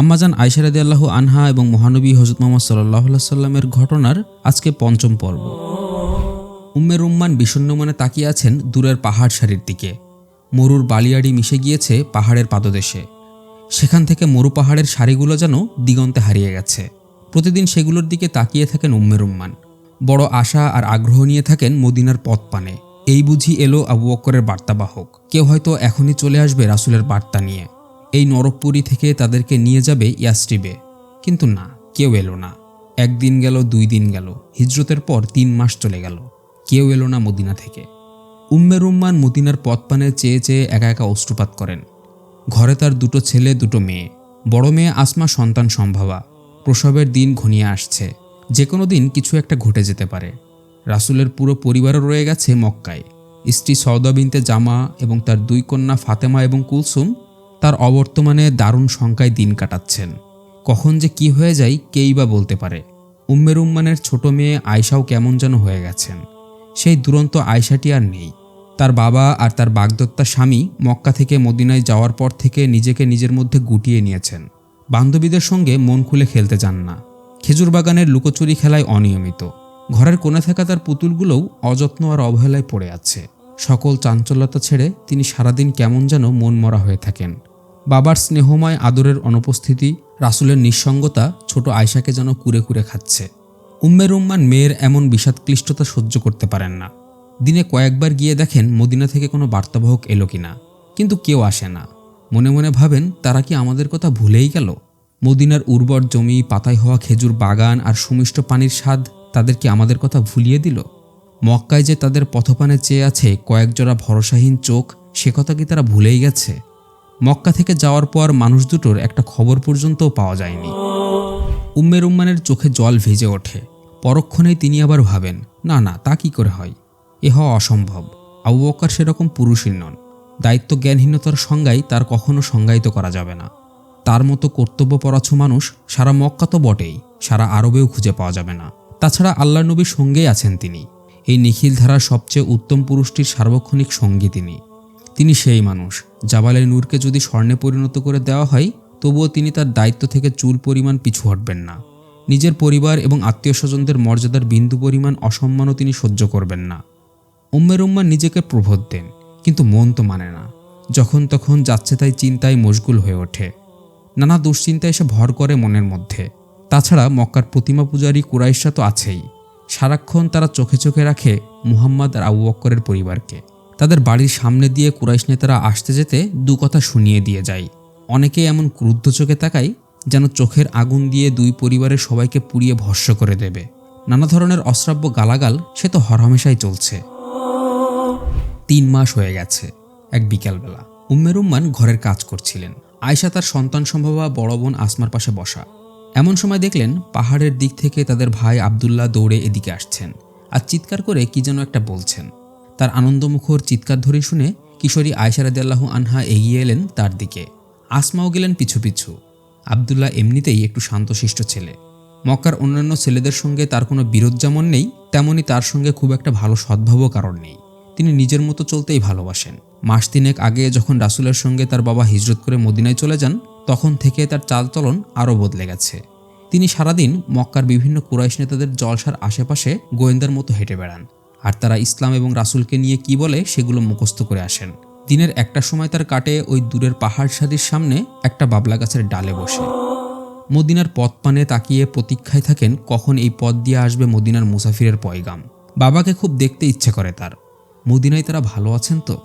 আম্মাজান আয়সারাদি আল্লাহ আনহা এবং মহানবী হজরত মোহাম্মদ সাল্লাহ সাল্লামের ঘটনার আজকে পঞ্চম পর্ব। উম্মের উম্মান বিষণ্ণ মনে তাকিয়ে আছেন দূরের পাহাড় সারির দিকে। মরুর বালিয়াড়ি মিশে গিয়েছে পাহাড়ের পাদদেশে। সেখান থেকে মরু পাহাড়ের সারিগুলো যেন দিগন্তে হারিয়ে গেছে। প্রতিদিন সেগুলোর দিকে তাকিয়ে থাকেন উম্মের উম্মান বড় আশা আর আগ্রহ নিয়ে থাকেন মদিনার পথ পানে। এই বুঝি এলো আবু বক্করের বার্তাবাহক। কেউ হয়তো এখনই চলে আসবে রাসুলের বার্তা নিয়ে। এই নরকপুরী থেকে তাদেরকে নিয়ে যাবে ইয়াস্ট্রিবে কিন্তু না, কেউ এলো না। একদিন গেল, দুই দিন গেল। হিজরতের পর তিন মাস চলে গেল। কেউ এলো না মদিনা থেকে। উম্মের উম্মান মদিনার পথপানে চেয়ে চেয়ে একা একা অশ্রুপাত করেন। ঘরে তার দুটো ছেলে, দুটো মেয়ে। বড় মেয়ে আসমা, সন্তান সম্ভাবা। প্রসবের দিন ঘনিয়ে আসছে। যে কোনো দিন কিছু একটা ঘটে যেতে পারে। রাসুলের পুরো পরিবারও রয়ে গেছে মক্কায়। স্ত্রী সৌদা বিনতে জামা এবং তার দুই কন্যা ফাতেমা এবং কুলসুম তার অবর্তমানে দারুণ শঙ্কায় দিন কাটাচ্ছেন। কখন যে কি হয়ে যায় কেই বা বলতে পারে। উম্মের উম্মানের ছোট মেয়ে আয়সাও কেমন যেন হয়ে গেছেন। সেই দুরন্ত আয়সাটি আর নেই। তার বাবা আর তার বাগদত্তা স্বামী মক্কা থেকে মদিনায় যাওয়ার পর থেকে নিজেকে নিজের মধ্যে গুটিয়ে নিয়েছেন। বান্ধবীদের সঙ্গে মন খুলে খেলতে যান না। খেজুর বাগানের লুকোচুরি খেলায় অনিয়মিত। ঘরের কোণে থাকা তার পুতুলগুলোও অযত্ন আর অবহেলায় পড়ে আছে। সকল চাঞ্চল্যতা ছেড়ে তিনি সারাদিন কেমন যেন মনমরা হয়ে থাকেন। বাবার স্নেহময় আদরের অনুপস্থিতি, রাসুলের নিঃসঙ্গতা ছোট আয়সাকে যেন কুরে কুরে খাচ্ছে। উম্মের উম্মান মেয়ের এমন বিষাদক্লিষ্টতা সহ্য করতে পারেন না। দিনে কয়েকবার গিয়ে দেখেন মদিনা থেকে কোনো বার্তাবাহক এলো কিনা। কিন্তু কেউ আসে না। মনে মনে ভাবেন, তারা কি আমাদের কথা ভুলেই গেল? মদিনার উর্বর জমি, পাতায় হওয়া খেজুর বাগান আর সুমিষ্ট পানির স্বাদ তাদের কি আমাদের কথা ভুলিয়ে দিল? মক্কায় যে তাদের পথপানে চেয়ে আছে কয়েক জোড়া ভরসাহীন চোখ, সে কথা কি তারা ভুলেই গেছে? মক্কা থেকে যাওয়ার পর মানুষ দুটোর একটা খবর পর্যন্তও পাওয়া যায়নি। উম্মের উম্মানের চোখে জল ভিজে ওঠে। পরক্ষণেই তিনি আবার ভাবেন, না না, তা কি করে হয়? এ হওয়া অসম্ভব। আবু বক্কর সেরকম পুরুষই নন। দায়িত্ব জ্ঞানহীনতার সংজ্ঞাই তার কখনো সংজ্ঞায়িত করা যাবে না। তার মতো কর্তব্যপরাচ্ছ মানুষ সারা মক্কা তো বটেই, সারা আরবেও খুঁজে পাওয়া যাবে না। তাছাড়া আল্লাহ নবীর সঙ্গেই আছেন তিনি। এই নিখিল ধারার সবচেয়ে উত্তম পুরুষটির সার্বক্ষণিক সঙ্গী তিনি। তিনি সেই মানুষ। জাবালের নূরকে যদি স্বর্ণে পরিণত করে দেওয়া হয়, তবুও তিনি তার দায়িত্ব থেকে চুল পরিমাণ পিছু হটবেন না। নিজের পরিবার এবং আত্মীয় স্বজনদের মর্যাদার বিন্দু পরিমাণ অসম্মানও তিনি সহ্য করবেন না। উম্মের উম্মা নিজেকে প্রবোধ দেন, কিন্তু মন তো মানে না। যখন তখন যাচ্ছে তাই চিন্তায় মশগুল হয়ে ওঠে। নানা দুশ্চিন্তা এসে ভর করে মনের মধ্যে। তাছাড়া মক্কার প্রতিমা পূজারী কুরাইশা তো আছেই। সারাক্ষণ তারা চোখে চোখে রাখে মুহাম্মদ আর আবু বক্করের পরিবারকে। তাদের বাড়ির সামনে দিয়ে কুরাইশ নেতারা আসতে যেতে দু কথা শুনিয়ে দিয়ে যায়। অনেকেই এমন ক্রুদ্ধ চোখে তাকায়, যেন চোখের আগুন দিয়ে দুই পরিবারের সবাইকে পুড়িয়ে ভস্য করে দেবে। নানা ধরনের অশ্রাব্য গালাগাল সে তো হরহামেশাই চলছে। তিন মাস হয়ে গেছে, এক বিকালবেলা। উম্মের উম্মান ঘরের কাজ করছিলেন। আয়সা তার সন্তান সম্ভবা বড় বোন আসমার পাশে বসা। এমন সময় দেখলেন, পাহাড়ের দিক থেকে তাদের ভাই আবদুল্লাহ দৌড়ে এদিকে আসছেন। আর চিৎকার করে কি যেন একটা বলছেন। তার আনন্দমুখর চিৎকার ধরে শুনে কিশোরী আয়সা রাদিয়াল্লাহু আনহা এগিয়ে এলেন তার দিকে। আসমাও গেলেন পিছু পিছু। আবদুল্লাহ এমনিতেই একটু শান্তশিষ্ট ছেলে। মক্কার অন্যান্য ছেলেদের সঙ্গে তার কোনো বিরোধ যেমন নেই, তেমনি তার সঙ্গে খুব একটা ভালো সদ্ভাবও কারণ নেই। তিনি নিজের মতো চলতেই ভালোবাসেন। মাস তিনেক আগে যখন রাসুলের সঙ্গে তার বাবা হিজরত করে মদিনায় চলে যান, তখন থেকে তার চালচলন আরও বদলে গেছে। তিনি সারাদিন মক্কার বিভিন্ন কুরাইশ নেতাদের জলসার আশেপাশে গোয়েন্দার মতো হেঁটে বেড়ান। আর তারা ইসলাম এবং রাসুলকে নিয়ে কি বলে সেগুলো মুখস্থ করে আসেন। দিনের একটা সময় তার কাটে ওই দূরের পাহাড় সারির সামনে একটা বাবলা গাছের ডালে বসে। মদিনার পথ পানে তাকিয়ে প্রতীক্ষায় থাকেন কখন এই পথ দিয়ে আসবে মদিনার মুসাফিরের পয়গাম। বাবাকে খুব দেখতে ইচ্ছে করে তার। মদিনায় তারা ভালো আছেন তো?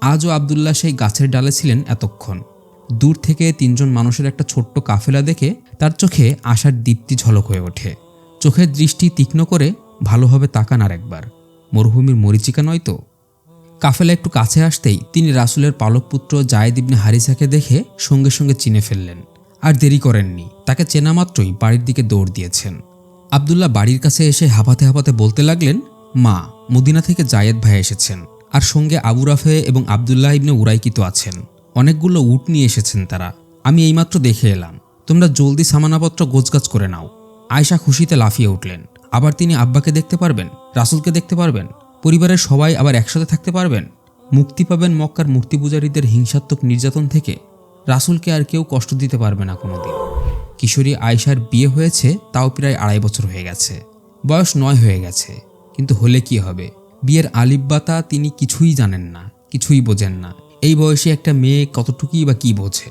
আজও আবদুল্লাহ সেই গাছের ডালে ছিলেন এতক্ষণ। দূর থেকে তিনজন মানুষের একটা ছোট্ট কাফেলা দেখে তার চোখে আশার দীপ্তি ঝলক হয়ে ওঠে। চোখের দৃষ্টি তীক্ষ্ণ করে ভালোভাবে তাকান আর একবার। মরুভূমির মরিচিকা নয় তো? কাফেলা একটু কাছে আসতেই তিনি রাসুলের পালক পুত্র জায়েদ ইবনে হারিসাকে দেখে সঙ্গে সঙ্গে চিনে ফেললেন। আর দেরি করেননি, তাকে চেনা মাত্রই বাড়ির দিকে দৌড় দিয়েছেন। আবদুল্লাহ বাড়ির কাছে এসে হাঁপাতে হাঁপাতে বলতে লাগলেন, মা, মদিনা থেকে জায়েদ ভাই এসেছেন, আর সঙ্গে আবু রাফে এবং আবদুল্লাহ ইবনে উরাইকিত আছেন। অনেকগুলো উট নিয়ে এসেছেন তারা। আমি এইমাত্র দেখে এলাম। তোমরা জলদি সামানাপত্র গোছগাছ করে নাও। আয়শা খুশিতে লাফিয়ে উঠলেন। আবার তিনি আব্বাকে দেখতে পারবেন, রাসুলকে দেখতে পারবেন, পরিবারের সবাই আবার একসাথে থাকতে পারবেন। মুক্তি পাবেন মক্কার মূর্তি পূজারীদের হিংসাত্মক নির্যাতন থেকে, রাসূলকে আর কেউ কষ্ট দিতে পারবে না কোনোদিন। কিশোরী আয়শার বিয়ে হয়েছে, তাও প্রায় আড়াই বছর হয়ে গেছে। বয়স নয় হয়ে গেছে, কিন্তু হলে কি হবে? বিয়ের আলিব্বাতা তিনি কিছুই জানেন না, কিছুই বোঝেন না। এই বয়সে একটা মেয়ে কতটুকুই বা কি বোঝে?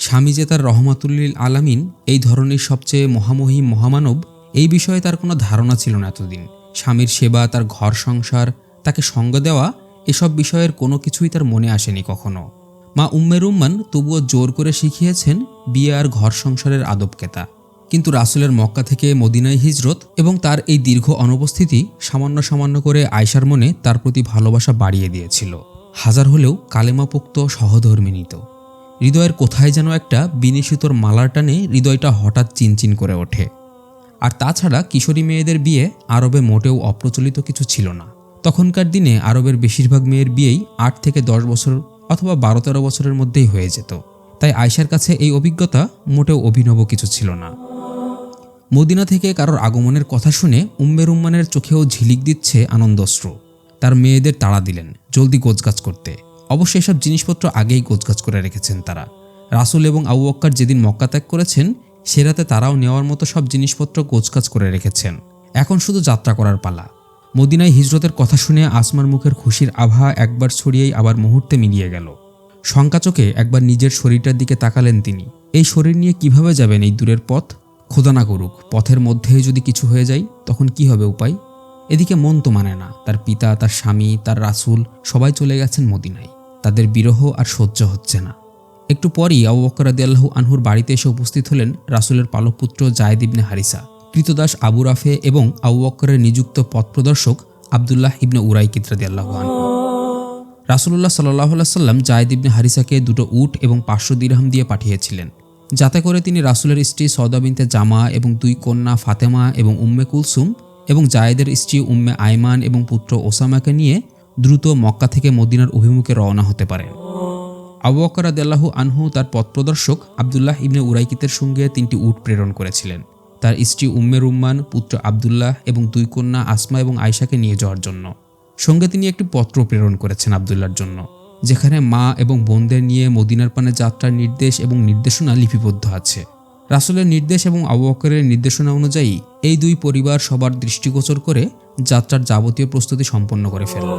স্বামী যে তার রহমাতুল্লিল আলামিন, এই ধরনের সবচেয়ে মহামহিম মহামানব এই বিষয়ে তার কোনো ধারণা ছিল না এতদিন। স্বামীর সেবা, তার ঘর সংসার, তাকে সঙ্গ দেওয়া, এসব বিষয়ের কোনো কিছুই তার মনে আসেনি কখনো। মা উম্মের উম্মান তবুও জোর করে শিখিয়েছেন বিয়ে আর ঘর সংসারের আদবকেতা। কিন্তু রাসুলের মক্কা থেকে মদিনায় হিজরত এবং তার এই দীর্ঘ অনুপস্থিতি সামান্য সামান্য করে আয়সার মনে তার প্রতি ভালোবাসা বাড়িয়ে দিয়েছিল। হাজার হলেও কালেমাপোক্ত সহধর্মিনী তো হৃদয়ের কোথায় যেন একটা বিনিশিতর মালার টানে হৃদয়টা হঠাৎ চিনচিন করে ওঠে। আর তাছাড়া কিশোরী মেয়েদের বিয়ে আরবে মোটেও অপ্রচলিত কিছু ছিল না। তখনকার দিনে আরবের বেশিরভাগ মেয়ের বিয়েই আট থেকে দশ বছর অথবা বারো তেরো বছরের মধ্যেই হয়ে যেত। তাই আয়সার কাছে এই অভিজ্ঞতা মোটেও অভিনব কিছু ছিল না। মদিনা থেকে কারোর আগমনের কথা শুনে উম্মের উম্মানের চোখেও ঝিলিক দিচ্ছে আনন্দশ্রু। তার মেয়েদের তাড়া দিলেন জলদি গোছগাছ করতে। অবশ্য এসব জিনিসপত্র আগেই গোছগাছ করে রেখেছেন তারা। রাসুল এবং আবু বক্কর যেদিন মক্কা ত্যাগ করেছেন সে রাতে তারাও নেওয়ার মতো সব জিনিসপত্র গোছগাছ করে রেখেছেন। এখন শুধু যাত্রা করার পালা। মদিনায় হিজরতের কথা শুনে আসমার মুখের খুশির আভা একবার ছড়িয়েই আবার মুহূর্তে মিলিয়ে গেল। শঙ্কাচোকে একবার নিজের শরীরটার দিকে তাকালেন তিনি। এই শরীর নিয়ে কীভাবে যাবেন এই দূরের পথ? খোদা না করুক, পথের মধ্যেই যদি কিছু হয়ে যায়, তখন কি হবে উপায়? এদিকে মন তো মানে না, তার পিতা, তার স্বামী, তার রাসূল সবাই চলে গেছেন মদিনায়। তাদের বিরহ আর সহ্য হচ্ছে না। একটু পরই আবু বকর রাদিয়াল্লাহু আনহুর বাড়িতে এসে উপস্থিত হলেন রাসূলের পালক পুত্র জায়েদ ইবনে হারিসা। কৃতদাস আবু রাফে এবং আবু বকরের নিযুক্ত পথপ্রদর্শক আবদুল্লাহ ইবনে উরাইকিত রাদিয়াল্লাহু আনহু। রাসুল্লাহ সাল্লাহ সাল্লাম জায়দ ইবনে হারিসাকে দুটো উট এবং পাঁচশো দিরহাম দিয়ে পাঠিয়েছিলেন। যাতে করে তিনি রাসুলের স্ত্রী সৌদা বিনতে জামা এবং দুই কন্যা ফাতেমা এবং উম্মে কুলসুম এবং জায়েদের স্ত্রী উম্মে আয়মান এবং পুত্র ওসামাকে নিয়ে দ্রুত মক্কা থেকে মদিনার অভিমুখে রওনা হতে পারেন। আবু বকর রাদিয়াল্লাহু আনহু তার পথপ্রদর্শক আবদুল্লাহ ইবনে উরাইকিতের সঙ্গে তিনটি উট প্রেরণ করেছিলেন। তার স্ত্রী উম্মে রুম্মান, পুত্র আবদুল্লাহ এবং দুই কন্যা আসমা এবং আয়শাকে নিয়ে যাওয়ার জন্য। সঙ্গে তিনি একটি পত্র প্রেরণ করেছেন আবদুল্লার জন্য, যেখানে মা এবং বোনদের নিয়ে মদিনার পানে যাত্রার নির্দেশ এবং নির্দেশনা লিপিবদ্ধ আছে। রাসুলের নির্দেশ এবং আবু বকরের নির্দেশনা অনুযায়ী এই দুই পরিবার সবার দৃষ্টিগোচর করে যাত্রার যাবতীয় প্রস্তুতি সম্পন্ন করে ফেলল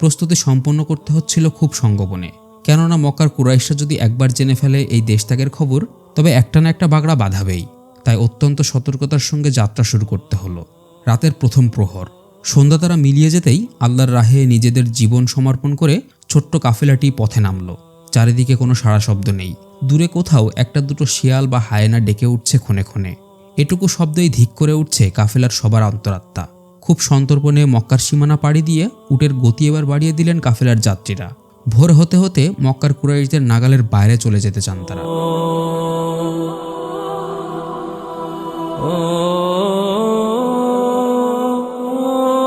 প্রস্তুতি সম্পন্ন করতে হচ্ছিল খুব সঙ্গোপনে। কেননা মক্কার কুরাইশরা যদি একবার জেনে ফেলে এই দেশত্যাগের খবর, তবে একটা না একটা বাগড়া বাঁধাবেই। তাই অত্যন্ত সতর্কতার সঙ্গে যাত্রা শুরু করতে হলো। রাতের প্রথম প্রহর। সন্ধ্যা তারা মিলিয়ে যেতেই আল্লাহর রাহে নিজেদের জীবন সমর্পণ করে ছোট্ট কাফেলাটি পথে নামল। চারিদিকে কোনো সাড়া শব্দ নেই। দূরে কোথাও একটা দুটো শিয়াল বা হায়না ডেকে উঠছে ক্ষণে ক্ষণে। এটুকু শব্দেই ধিক করে উঠছে কাফেলার সবার অন্তরাত্মা। খুব সন্তর্পণে মক্কার সীমানা পাড়ি দিয়ে উটের গতি এবার বাড়িয়ে দিলেন কাফেলার যাত্রীরা। ভোর হতে হতে মক্কার কুরাইশদের নাগালের বাইরে চলে যেতে চান তারা।